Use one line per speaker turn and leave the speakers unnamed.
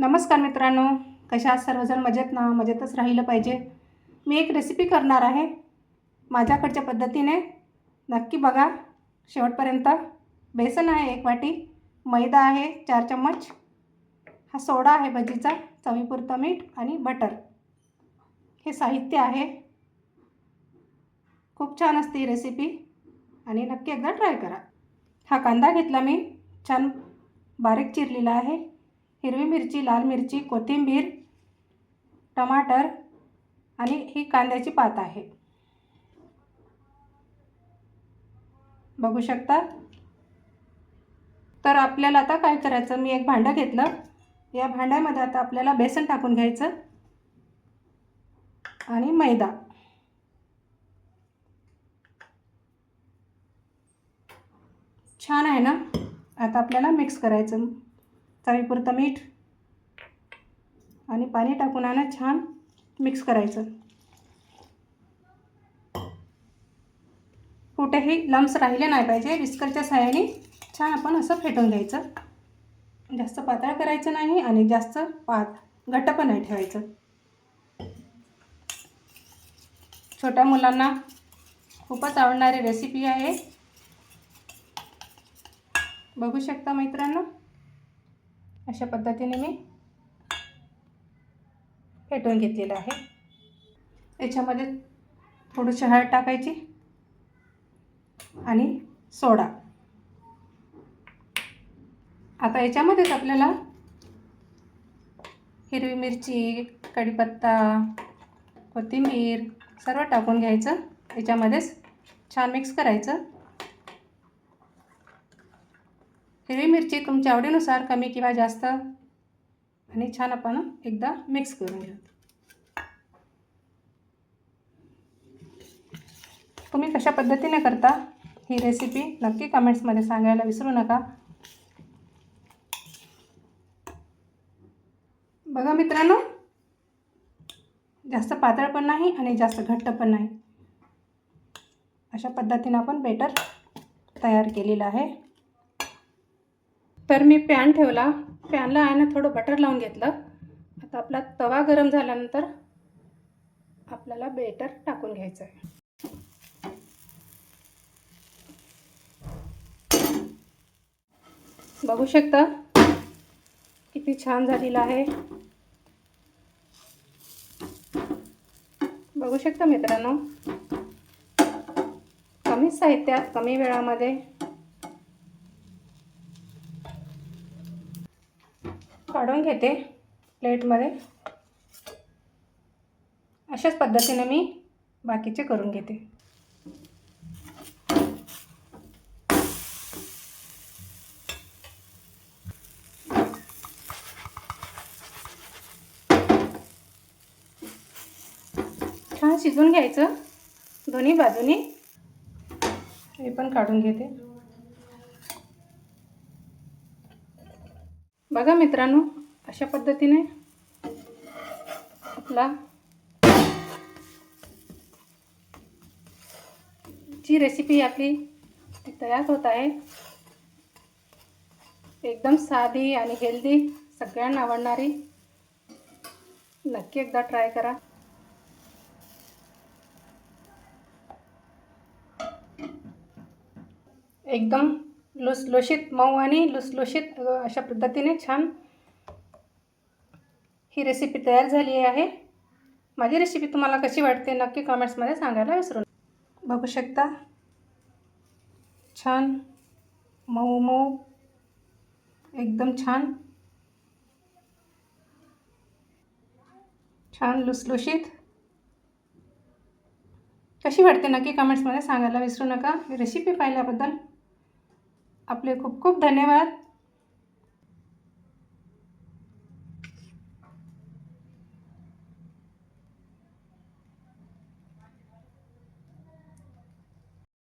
नमस्कार मित्रांनो. कशा सर्वजण? मजेत ना? मजेतच राहिलं पाहिजे. मी एक रेसिपी करणार आहे. माझ्याकडच्या पद्धतीने. नक्की बघा. शेवटपर्यंत. बेसन आहे एक वाटी. मैदा आहे चार चम्मच. हा सोडा आहे भजीचा. चवीपुरतं मीठ आणि बटर. हे साहित्य आहे. खूप छान असते ही रेसिपी आणि नक्की एकदा ट्राय करा. हा कांदा घेतला मी. छान बारीक चिरलेला आहे. हिरवी मिरची लाल मिरची कोथिंबीर टमाटर आणि ही कांद्याची पात आहे. बघू शकता? तर आपल्याला आता काय करायचं? मी एक भांडं घेतलं. या भांड्यामध्ये आता आपल्याला बेसन टाकून घ्यायचं आणि मैदा. छान आहे ना? आता आपल्याला मिक्स करायचं. चवीपुरतं मीठ आणि पाणी टाकून आणा छान मिक्स करायचं. कुठेही लम्स राहिले नाही पाहिजे. विस्करच्या सहाय्याने छान आपण असं फेटून घ्यायचं. जास्त पातळ करायचं नाही आणि जास्त पात घट्ट पण नाही ठेवायचं. छोट्या मुलांना खूपच आवडणारी रेसिपी आहे. बघू शकता मित्रांनो. अशा पद्धतीने मी फेटून घेतलेलं आहे. याच्यामध्ये थोडीशी हळद टाकायची आणि सोडा. आता याच्यामध्येच आपल्याला हिरवी मिरची कढीपत्ता कोथिंबीर सर्व टाकून घ्यायचं. याच्यामध्येच छान मिक्स करायचं. हिरवी मिरची तुमच्या आवडीनुसार कमी किंवा जास्त? आणि छान आपण एकदा मिक्स करून घ्या. तुम्ही कशा पद्धतीने करता ही रेसिपी नक्की कमेंट्समध्ये सांगायला विसरू नका. बघा मित्रांनो जास्त पातळ पण नाही आणि जास्त घट्ट पण नाही. अशा पद्धतीनं आपण बेटर तयार केलेलं आहे. तर मी पॅन ठेवला. पॅनला आहे ना थोडं बटर लावून घेतलं. आता आपला तवा गरम झाल्यानंतर आपल्याला बेटर टाकून घ्यायचं आहे. बघू शकता किती छान झालेलं आहे. बघू शकता मित्रांनो कमी साहित्यात कमी वेळामध्ये काढून घेते प्लेटमध्ये. अशाच पद्धतीने मी बाकीचे करून घेते. छान शिजून घ्यायचं. दोन्ही बाजूनी. हे पण काढून घेते. बघा मित्रांनो अशा पद्धतीने आपला जी रेसिपी आपली ती तयार होत आहे. एकदम साधी आणि हेल्दी सगळ्यांना आवडणारी. नक्की एकदा ट्राय करा. एकदम लुसलुशीत मऊ आणि लुसलुशीत अशा पद्धतीने छान ही रेसिपी तयार झाली आहे. माझी रेसिपी तुम्हाला कशी वाटते नक्की कमेंट्समध्ये सांगायला विसरू बघू शकता. छान मऊ मऊ एकदम छान. छान लुसलुशीत. कशी वाटते नक्की कमेंट्समध्ये सांगायला विसरू नका. रेसिपी पाहिल्याबद्दल आपले खूप खूप धन्यवाद.